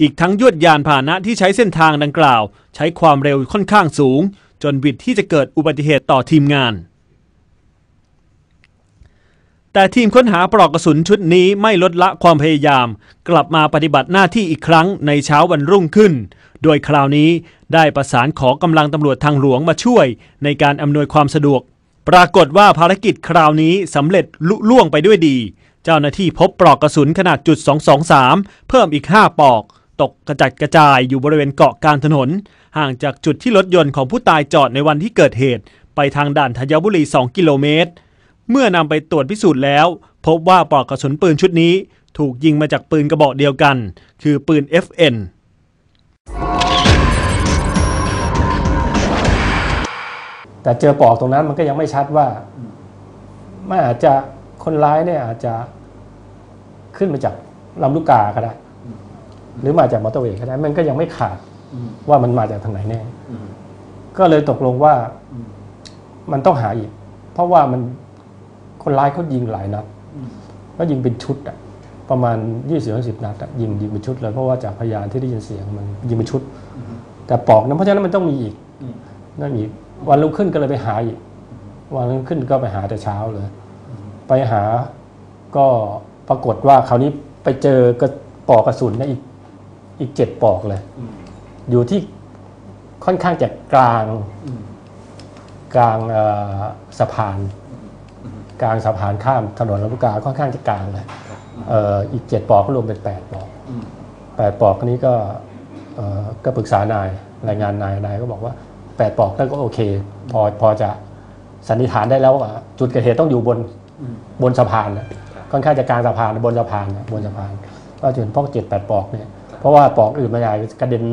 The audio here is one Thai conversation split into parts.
อีกทั้งยวดยานพาหนะที่ใช้เส้นทางดังกล่าว ใช้ความเร็วค่อนข้างสูง จนวิดที่จะเกิดอุบัติเหตุต่อทีมงาน แต่ทีมค้นหาปลอกกระสุนชุดนี้ไม่ลดละความพยายาม กลับมาปฏิบัติหน้าที่อีกครั้งในเช้าวันรุ่งขึ้น โดยคราวนี้ได้ประสานขอกำลังตำรวจทางหลวงมาช่วย ในการอำนวยความสะดวก ปรากฏว่าภารกิจคราวนี้สำเร็จลุล่วงไปด้วยดี เจ้าหน้าที่พบปลอกกระสุนขนาดจุด223 เพิ่มอีก 5 ปลอก ตกกระจัดกระจายอยู่บริเวณเกาะกลางถนน ห่างจากจุดที่รถยนต์ของผู้ตายจอดในวันที่เกิดเหตุ ไปทางด่านธัญบุรี 2 กิโลเมตร เมื่อนำไปตรวจพิสูจน์แล้ว พบว่าปลอกกระสุนปืนชุดนี้ ถูกยิงมาจากปืนกระบอกเดียวกัน คือปืน FN แต่เจอปลอกตรงนั้นมันก็ยังไม่ชัดว่ามันอาจจะคนร้ายเนี่ยอาจจะขึ้นมาจากลำลูกกาก็ได้ หรือมาจากมอเตอร์เวย์ก็ได้มันก็ยังไม่ขาดว่ามันมาจากทางไหนแน่ก็เลยตกลงว่ามันต้องหาอีก เพราะว่ามันคนร้ายเขายิงหลายนัดก็ยิงเป็นชุดอะประมาณยี่สิบสิบนัดอะยิงยิงเป็นชุดเลยเพราะว่าจากพยานที่ได้ยินเสียงมันยิงเป็นชุด แต่ปลอกนั้นเพราะฉะนั้นมันต้องมีอีกนั่นอีกวันรุ่งขึ้นก็เลยไปหาอีก วันรุ่งขึ้นก็ไปหาแต่เช้าเลย ไปหาก็ปรากฏว่าคราวนี้ไปเจอกระปลอกกระสุนเนยอีก อีกเจ็ดปลอกเลย อยู่ที่ค่อนข้างจะกลางกลางเอ่อสะพาน กลางสะพานข้ามถนนลำลูกกาค่อนข้างจะกลางเลยเอ่ออีกเจ็ดปลอกก็รวมเป็นแปดปลอกแปดปลอกนี้ก็เอ่อก็ปรึกษานายรายงานนายนายก็บอกว่าแปดปลอกนั่นก็โอเค พอพอจะสันนิษฐานได้แล้วว่าจุดเกิดเหตุต้องอยู่บนบนสะพานนะค่อนข้างจะกลางสะพานบนสะพานนะบนสะพาน ก็ถึงพวกเจ็ดแปดปลอกเนี่ย เพราะว่าปลอกอื่นมันอาจจะกระเด็น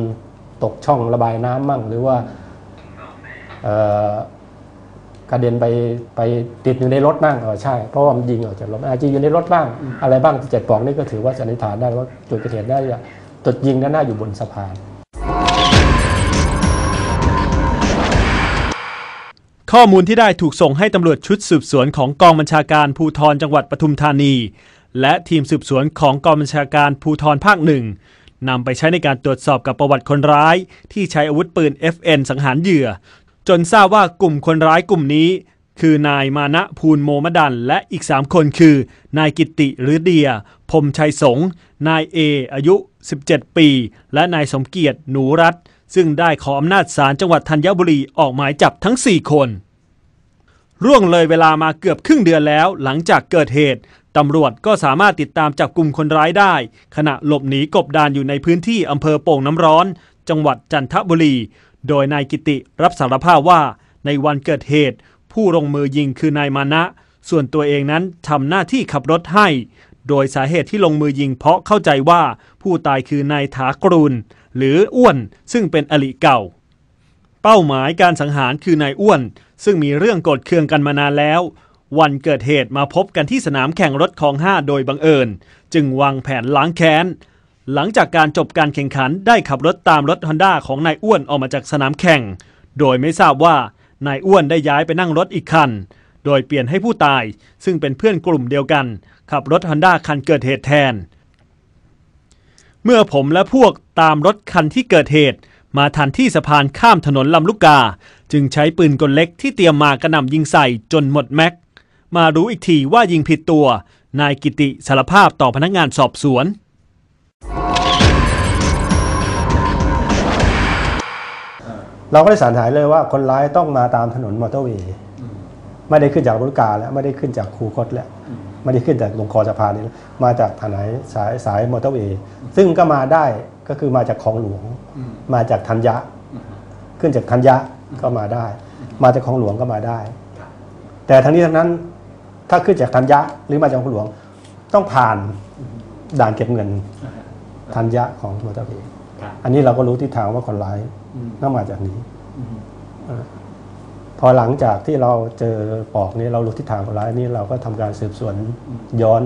ตกช่องระบายน้ำมั่ง หรือว่าเอ่อกระเด็นไปไปติดอยู่ในรถบ้างเออใช่ เพราะว่ามันยิงออกจากรถอาจจะอยู่ในรถบ้าง อะไรบ้างเจ็ดปลอกนี่ก็ถือว่าสันนิษฐานได้ว่าจุดเกิดเหตุได้าจุดยิงนั้นน่าอยู่บนสะพาน ข้อมูลที่ได้ถูกส่งให้ตำรวจชุดสืบสวนของกองบัญชาการภูธรจังหวัดปทุมธานี และทีมสืบสวนของกองบัญชาการภูธรภาคหนึ่ง นำไปใช้ในการตรวจสอบกับประวัติคนร้าย ที่ใช้อาวุธปืน FN สังหารเหยื่อ จนทราบว่ากลุ่มคนร้ายกลุ่มนี้ คือนายมานะภูลโมมดัน และอีก 3 คนคือ นายกิติหรือเดียพรมชัยสง นายเอ อายุ 17 ปี และนายสมเกียรติหนูรัตซึ่งได้ขออำนาจศาลจังหวัดธัญบุรีออกหมายจับทั้ง 4 คน ร่วงเลยเวลามาเกือบครึ่งเดือนแล้ว หลังจากเกิดเหตุตำรวจก็สามารถติดตามจับกลุ่มคนร้ายได้ ขณะหลบหนีกบดานอยู่ในพื้นที่อำเภอโป่งน้ำร้อน จังหวัดจันทบุรี โดยนายกิติรับสารภาพว่าในวันเกิดเหตุ ผู้ลงมือยิงคือนายมานะ ส่วนตัวเองนั้นทำหน้าที่ขับรถให้ โดยสาเหตุที่ลงมือยิงเพราะเข้าใจว่าผู้ตายคือนายถากรุณหรืออ้วนซึ่งเป็นอลิเก่า เป้าหมายการสังหารคือนายอ้วน ซึ่งมีเรื่องโกดเคืองกันมานานแล้ว วันเกิดเหตุมาพบกันที่สนามแข่งรถของห้าโดยบังเอิญ จึงวางแผนล้างแค้น หลังจากการจบการแข่งขันได้ขับรถตามรถฮอนด้าของนายอ้วนออกมาจากสนามแข่ง โดยไม่ทราบว่านายอ้วนได้ย้ายไปนั่งรถอีกคัน โดยเปลี่ยนให้ผู้ตาย ซึ่งเป็นเพื่อนกลุ่มเดียวกัน ขับรถฮอนด้าคันเกิดเหตุแทน เมื่อผมและพวกตามรถคันที่เกิดเหตุมาทันที่สะพานข้ามถนนลำลูกกา จึงใช้ปืนกลเล็กที่เตรียมมากระหน่ำยิงใส่จนหมดแม็ก มารู้อีกทีว่ายิงผิดตัว นายกิติสารภาพต่อพนักงานสอบสวน เราก็ได้สันนิษฐานเลยว่าคนร้ายต้องมาตามถนนมอเตอร์เวย์ไม่ได้ขึ้นจากรถกาแล้วไม่ได้ขึ้นจากคูคตแล้วไม่ได้ขึ้นจากลงคอสะพานนี้มาจากถนนสายสายมอเตอร์เวย์ซึ่งก็มาได้ก็คือมาจากคลองหลวง มาจากธัญญะ ขึ้นจากธัญญะ ก็มาได้ มาจากคลองหลวงก็มาได้ แต่ทั้งนี้ทั้งนั้นถ้าขึ้นจากธัญญะหรือมาจากคลองหลวง ต้องผ่านด่านเก็บเงินธัญญะของมอเตอร์เวย์อันนี้เราก็รู้ทิศทางว่าคนร้ายน่ามาจากนี้พอหลังจากที่เราเจอปอกนี้เรารู้ทิศทางคนร้ายนี่เราก็ทำการสืบสวนย้อน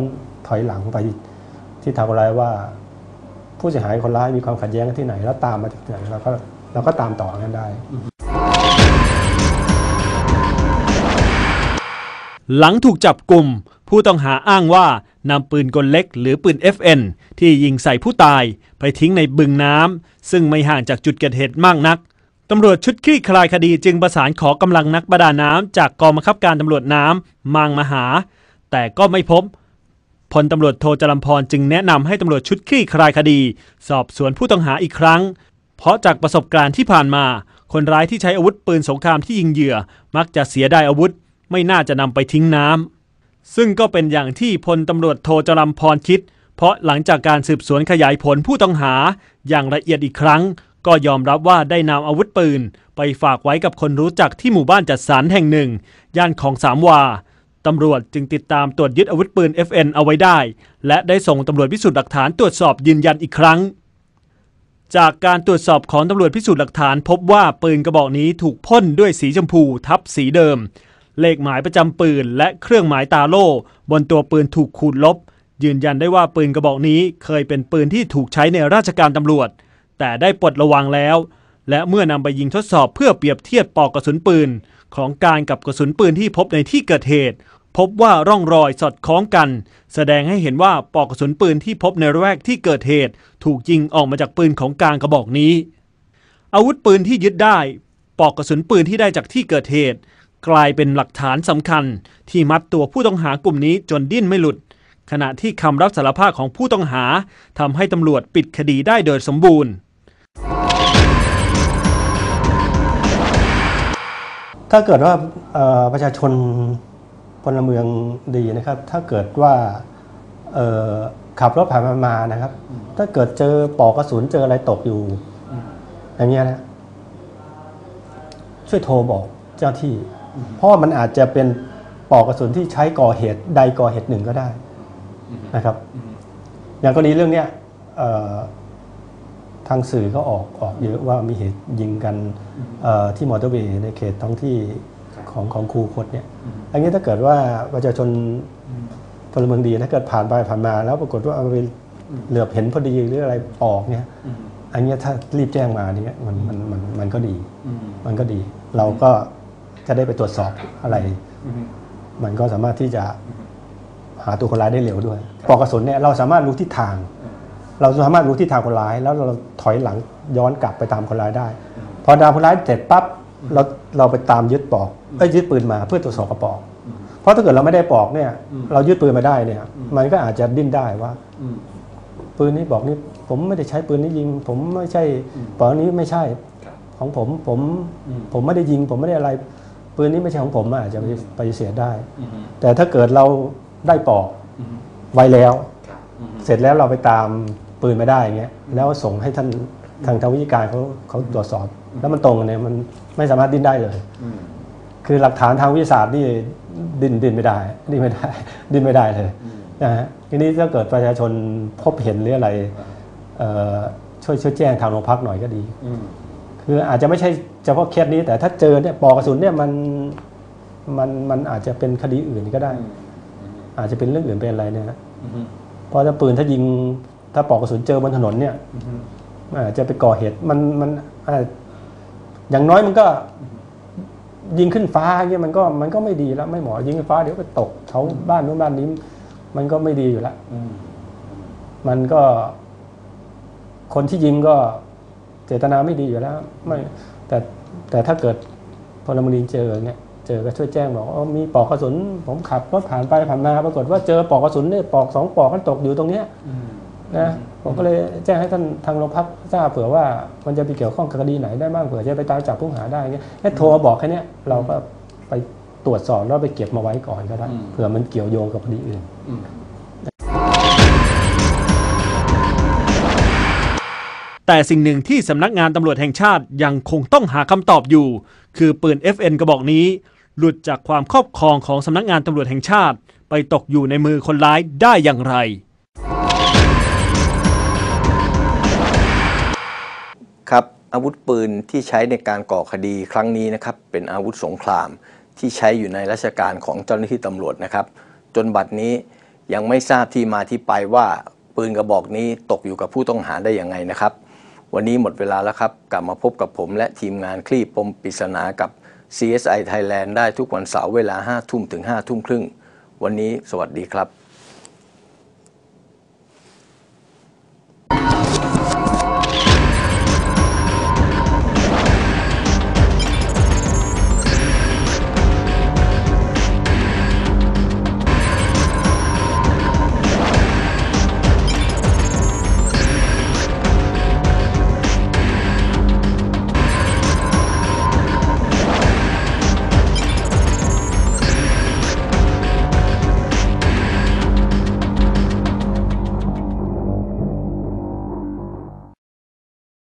ถอยหลังไปที่ทางคนร้ายว่า ผู้เสียหายคนร้ายมีความขัดแย้งกันที่ไหน แล้วตามมาจากไหนเราก็เราก็ตามต่อกันได้ หลังถูกจับกลุ่ม ผู้ต้องหาอ้างว่านำปืนกลเล็กหรือปืน FN ที่ยิงใส่ผู้ตายไปทิ้งในบึงน้ำซึ่งไม่ห่างจากจุดเกิดเหตุมากนักตำรวจชุดคลี่คลายคดีจึงประสานขอกำลังนักประดาน้ำจากกองบังคับการตำรวจน้ำมางมาหา แต่ก็ไม่พบพลตำรวจโทจรัมพรจึงแนะนำให้ตำรวจชุดคลี่คลายคดี สอบสวนผู้ต้องหาอีกครั้ง เพราะจากประสบการณ์ที่ผ่านมา คนร้ายที่ใช้อาวุธปืนสงครามที่ยิงเหยื่อ มักจะเสียดายอาวุธ ไม่น่าจะนำไปทิ้งน้ำซึ่งก็เป็นอย่างที่พลตำรวจโทจรัมพรคิด เพราะหลังจากการสืบสวนขยายผลผู้ต้องหาอย่างละเอียดอีกครั้ง ก็ยอมรับว่าได้นำอาวุธปืน ไปฝากไว้กับคนรู้จักที่หมู่บ้านจัดสรรแห่งหนึ่ง ย่านของสามวาตำรวจจึงติดตามตรวจยึดอาวุธปืน FN เอาไว้ได้ และได้ส่งตำรวจพิสูจน์หลักฐานตรวจสอบยืนยันอีกครั้ง จากการตรวจสอบของตำรวจพิสูจน์หลักฐาน พบว่าปืนกระบอกนี้ถูกพ่นด้วยสีชมพูทับสีเดิม เลขหมายประจำปืน และเครื่องหมายตาโล่ บนตัวปืนถูกขูดลบ ยืนยันได้ว่าปืนกระบอกนี้เคยเป็นปืนที่ถูกใช้ในราชการตำรวจ แต่ได้ปลดระวางแล้ว และเมื่อนำไปยิงทดสอบเพื่อเปรียบเทียบปอกกระสุนปืน ของการกับกระสุนปืนที่พบในที่เกิดเหตุ พบว่าร่องรอยสอดคล้องกัน แสดงให้เห็นว่าปอกกระสุนปืนที่พบในระแวกที่เกิดเหตุ ถูกยิงออกมาจากปืนของกลางกระบอกนี้ อาวุธปืนที่ยึดได้ปอกกระสุนปืนที่ได้จากที่เกิดเหตุ กลายเป็นหลักฐานสำคัญ ที่มัดตัวผู้ต้องหากลุ่มนี้จนดิ้นไม่หลุด ขณะที่คำรับสารภาพของผู้ต้องหาทำให้ตำรวจปิดคดีได้โดยสมบูรณ์ ถ้าเกิดว่าประชาชนพลเมืองดีนะครับ ถ้าเกิดว่าขับรถผ่านมามานะครับ ถ้าเกิดเจอปลอกกระสุนเจออะไรตกอยู่อย่างเงี้ยนะช่วยโทรบอกเจ้าที่ เพราะว่ามันอาจจะเป็นปลอกกระสุนที่ใช้ก่อเหตุใดก่อเหตุหนึ่งก็ได้นะครับ อย่างกรณีเรื่องเนี้ยเอ่อทางสื่อก็ออกออกเยอะว่ามีเหตุยิงกันเอ่อที่มอเตอร์เวย์ในเขตท้องที่ของของคูคตเนี่ยอันนี้ถ้าเกิดว่าประชาชนพลเมืองดีถ้าเกิดผ่านไปผ่านมา แล้วปรากฏว่าเอาไปเหลือบเห็นพอดีหรืออะไรออกเนี่ยอันเนี้ยถ้ารีบแจ้งมาเนี่ยมันมันมันมันก็ดี มันก็ดี เราก็ จะได้ไปตรวจสอบอะไร มันก็สามารถที่จะหาตัวคนร้ายได้เร็วด้วยปลอกกระสุนเนี่ยเราสามารถรู้ทิศทาง เราสามารถรู้ทิศทางคนร้าย แล้วเราถอยหลังย้อนกลับไปตามคนร้ายได้ พอตามคนร้ายเสร็จปั๊บเราเราไปตามยึดปลอกเอ้ยยึดปืนมาเพื่อตรวจสอบกระปลอก เพราะถ้าเกิดเราไม่ได้ปลอกเนี่ย เรายึดปืนมาได้เนี่ย มันก็อาจจะดิ้นได้ว่าปืนนี้บอกนี่ผมไม่ได้ใช้ปืนนี้ยิง ผมไม่ใช่ปลอกนี้ไม่ใช่ของผมผมผมไม่ได้ยิง ผมไม่ได้อะไร ปืนนี้ไม่ใช่ของผมอาจจะปฏิเสธได้ แต่ถ้าเกิดเราได้ปลอกไว้แล้ว เสร็จแล้วเราไปตามปืนมาได้อย่างเงี้ยแล้วส่งให้ท่านทางทางวิชาการเขาเขาตรวจสอบ แล้วมันตรงกันเนี่ยมันไม่สามารถดิ้นได้เลยคือหลักฐานทางวิทยาศาสตร์นี่ดิ้นดิ้นไม่ได้ดิ้นไม่ได้ดิ้นไม่ได้เลยนะฮะทีนี้ถ้าเกิดประชาชนพบเห็นหรืออะไรเอ่อช่วยช่วยแจ้งทางโรงพักหน่อยก็ดี คืออาจจะไม่ใช่เฉพาะเคสนี้ แต่ถ้าเจอเนี่ยปลอกกระสุนเนี่ยมันมันมันอาจจะเป็นคดีอื่นก็ได้ อาจจะเป็นเรื่องอื่นเป็นอะไรเนี่ยนะเพราะถ้าปืนถ้ายิงถ้าปลอกกระสุนเจอบนถนนเนี่ยอาจจะไปก่อเหตุมันมันอาจอย่างน้อยมันก็ยิงขึ้นฟ้าเงี้ยมันก็มันก็ไม่ดีแล้วไม่เหมาะยิงขึ้นฟ้าเดี๋ยวไปตกเขาบ้านนู้นบ้านนี้ มันก็ไม่ดีอยู่แล้วมันก็ คนที่ยิงก็ เจตนาไม่ดีอยู่แล้วไม่แต่แต่ถ้าเกิดพลเมืองดีเจอเนี่ยเจอก็ช่วยแจ้งบอกว่ามีปลอกกระสุน ผมขับรถผ่านไปผ่านมาปรากฏว่าเจอปลอกกระสุนเนี่ยปลอกสองปลอกมันตกอยู่ตรงเนี้ยนะผมก็เลยแจ้งให้ท่านทางโรงพักทราบเผื่อว่ามันจะไปเกี่ยวข้องกับคดีไหนได้บ้างเผื่อจะไปตามจับผู้หาได้เงี้ยแค่โทรมาบอกแค่เนี้ยเราก็ไปตรวจสอบแล้วไปเก็บมาไว้ก่อนก็ได้เผื่อมันเกี่ยวโยงกับคดีอื่น แต่สิ่งหนึ่งที่สำนักงานตำรวจแห่งชาติยังคงต้องหาคำตอบอยู่ คือปืน FN กระบอกนี้ หลุดจากความครอบครองของสำนักงานตำรวจแห่งชาติ ไปตกอยู่ในมือคนร้ายได้อย่างไร ครับอาวุธปืนที่ใช้ในการก่อคดีครั้งนี้นะครับเป็นอาวุธสงครามที่ใช้อยู่ในราชการของเจ้าหน้าที่ตำรวจนะครับ จนบัดนี้ยังไม่ทราบที่มาที่ไปว่าปืนกระบอกนี้ตกอยู่กับผู้ต้องหาได้อย่างไงนะครับ วันนี้หมดเวลาแล้วครับ กลับมาพบกับผมและทีมงานคลี่ปมปริศนากับ CSI Thailand ได้ทุกวันเสาร์เวลา 5 ทุ่มถึง 5 ทุ่มครึ่ง วันนี้สวัสดีครับ